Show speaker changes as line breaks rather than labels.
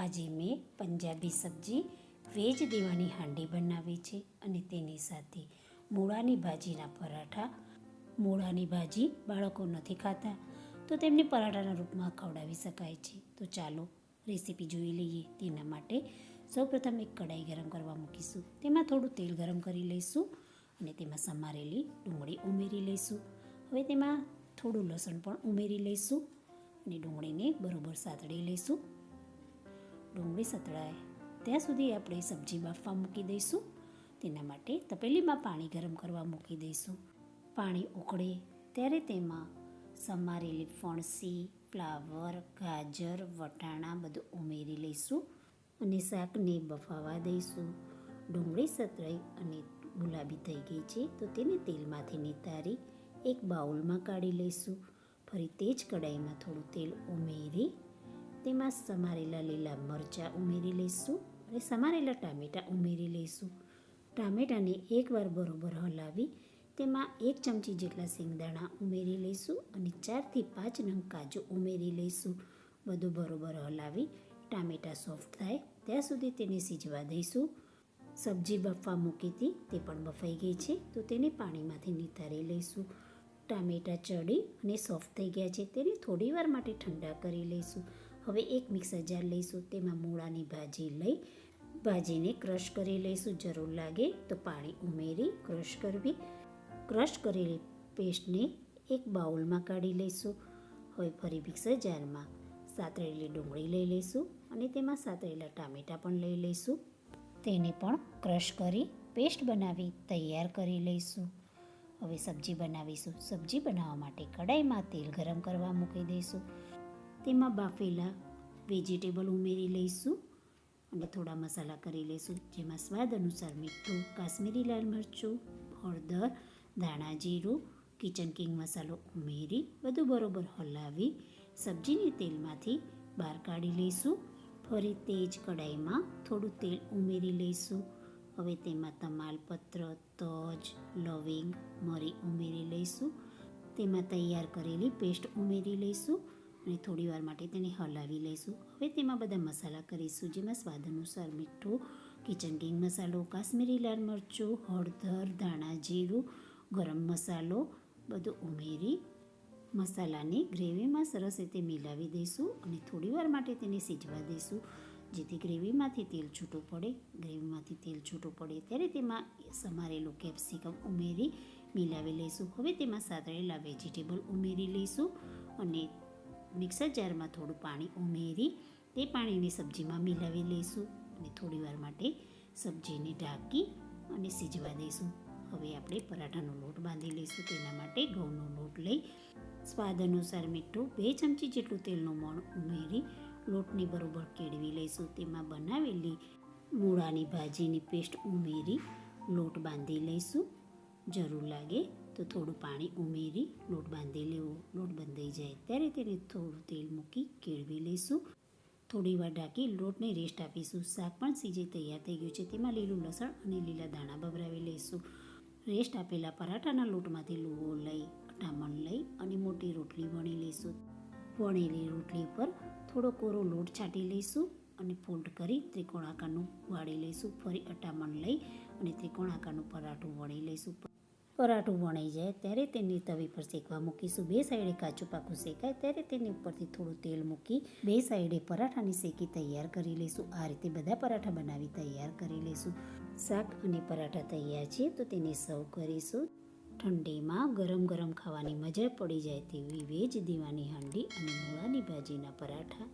આજે મેં પંજાબી સબ્જી, વેજ દેવાની હાંડી બનાવી છે અને તેની સાથે મૂળાની ભાજીના પરાઠા, મૂળાની ભાજી બાળકો નથી ખાતા, તો તેમને પરાઠાના રૂપમાં ખવડાવી શકાય છે. તો ચાલો રેસીપી જોઈ લઈએ. તેના માટે સૌપ્રથમ એક કઢાઈ ગરમ કરવા મૂકીશું. તેમાં થોડું તેલ ગરમ કરી લઈશું અને તેમાં સમારેલી ડુંગળી ઉમેરી લઈશું. હવે તેમાં થોડું લસણ પણ ઉમેરી લઈશું અને ડુંગળીને બરોબર સાતળી લઈશું. ડુંગળી સતળાય. ત્યાં સુધી આપણે સબ્જી બાફવા મૂકી દઈશું. તેના માટે તપેલીમાં પાણી ગરમ કરવા મૂકી દઈશું. પાણી ઉકળે ત્યારે તેમાં સમારેલી ફણસી, ફ્લાવર, ગાજર, વટાણા બધું ઉમેરી લઈશું અને શાકને બફાવા દઈશું. ડુંગળી સતળાઈ અને ગુલાબી થઈ ગઈ છે તો તેને તેલમાંથી નિતારી એક બાઉલમાં કાઢી લઈશું. ફરી તે જ કઢાઈમાં થોડું તેલ ઉમેરી તેમાં સમારેલા લીલા મરચાં ઉમેરી લઈશું અને સમારેલા ટામેટાં ઉમેરી લઈશું. ટામેટાને એકવાર બરોબર હલાવી તેમાં એક ચમચી જેટલા શેંગદાણા ઉમેરી લઈશું અને ચારથી પાંચ નંગ કાજુ ઉમેરી લઈશું. બધું બરોબર હલાવી ટામેટાં સોફ્ટ થાય ત્યાં સુધી તેને સીજવા દઈશું. સબ્જી બફવા મૂકી હતી તે પણ બફાઈ ગઈ છે તો તેને પાણીમાંથી નિતારી લઈશું. ટામેટાં ચડી અને સોફ્ટ થઈ ગયા છે તેને થોડી વાર માટે ઠંડા કરી લઈશું. હવે એક મિક્સર જાર લઈશું, તેમાં મૂળાની ભાજી લઈ, ભાજીને ક્રશ કરી લઈશું. જરૂર લાગે તો પાણી ઉમેરી ક્રશ કરવી. ક્રશ કરેલી પેસ્ટને એક બાઉલમાં કાઢી લઈશું. હવે ફરી મિક્સર જારમાં સાતળેલી ડુંગળી લઈ લઈશું અને તેમાં સાતળેલા ટામેટાં પણ લઈ લઈશું. તેને પણ ક્રશ કરી પેસ્ટ બનાવી તૈયાર કરી લઈશું. હવે સબ્જી બનાવીશું. સબ્જી બનાવવા માટે કડાઈમાં તેલ ગરમ કરવા મૂકી દઈશું. તેમાં બાફેલા વેજીટેબલ ઉમેરી લઈશું અને થોડા મસાલા કરી લઈશું, જેમાં સ્વાદ અનુસાર મીઠું, કાશ્મીરી લાલ મરચું, હળદર, ધાણા જીરું, કિચન કિંગ મસાલો ઉમેરી, બધું બરોબર હલાવી સબ્જીને તેલમાંથી બહાર કાઢી લઈશું. ફરી તે જ કડાઈમાં થોડું તેલ ઉમેરી લઈશું. હવે તેમાં તમાલપત્ર, તજ, લવિંગ, મરી ઉમેરી લઈશું. તેમાં તૈયાર કરેલી પેસ્ટ ઉમેરી લઈશું. અને થોડીવાર માટે તેને હલાવી લઈશું. હવે તેમાં બધા મસાલા કરીશું, જેમાં સ્વાદ અનુસાર મીઠું કિચન કિંગ મસાલો, કાશ્મીરી લાલ મરચું, હળદર, ધાણા જીરું, ગરમ મસાલો, બધું ઉમેરી મસાલાને ગ્રેવીમાં સરસ રીતે મિલાવી દઈશું અને થોડીવાર માટે તેને સીજવા દઈશું. જેથી ગ્રેવીમાંથી તેલ છૂટું પડે, ગ્રેવીમાંથી તેલ છૂટું પડે ત્યારે તેમાં સમારેલું કેપ્સિકમ ઉમેરી મિલાવી લઈશું. હવે તેમાં સાતળેલા વેજીટેબલ ઉમેરી લઈશું અને મિક્સર જારમાં થોડું પાણી ઉમેરી તે પાણીને સબ્જીમાં મિલાવી લઈશું અને થોડી વાર માટે સબ્જીને ઢાંકી અને સીજવા દઈશું. હવે આપણે પરાઠાનો લોટ બાંધી લઈશું. તેના માટે ઘઉંનો લોટ લઈ સ્વાદ અનુસાર મીઠું બે ચમચી જેટલું તેલનું મોણ ઉમેરી લોટને બરોબર કેળવી લઈશું. તેમાં બનાવેલી મૂળાની ભાજીની પેસ્ટ ઉમેરી લોટ બાંધી લઈશું. જરૂર લાગે તો થોડું પાણી ઉમેરી, લોટ બાંધી લેવો. લોટ બંધાઈ જાય ત્યારે તેને થોડું તેલ મૂકી કેળવી લઈશું. થોડી વાર ઢાંકી લોટને રેસ્ટ આપીશું. શાક પણ સીજે તૈયાર થઈ ગયું છે. તેમાં લીલું લસણ અને લીલા દાણા ભભરાવી લઈશું. રેસ્ટ આપેલા પરાઠાના લોટમાંથી લુવો લઈ અટામણ લઈ અને મોટી રોટલી વણી લઈશું. વણેલી રોટલી પર થોડો કોરો લોટ છાંટી લઈશું અને ફોલ્ડ કરી ત્રિકોણ આકારનું વાળી લઈશું. ફરી અટામણ લઈ અને ત્રિકોણ આકારનું પરાઠું વણી લઈશું. પરાઠું વણાઈ જાય, ત્યારે તેને તવી પર શેકવા મૂકીશું. બે સાઈડે કાચું પાકું શેકાય, ત્યારે તેની ઉપરથી થોડું તેલ મૂકી બે સાઈડે પરાઠાની શેકી તૈયાર કરી લઈશું. આ રીતે બધા પરાઠા બનાવી તૈયાર કરી લઈશું. શાક અને પરાઠા તૈયાર છે, તો તેને સર્વ કરીશું. ઠંડીમાં ગરમ ગરમ ખાવાની મજા પડી જાય તેવી વેજ દીવાની હાંડી અને મૂળાની ભાજીના પરાઠા.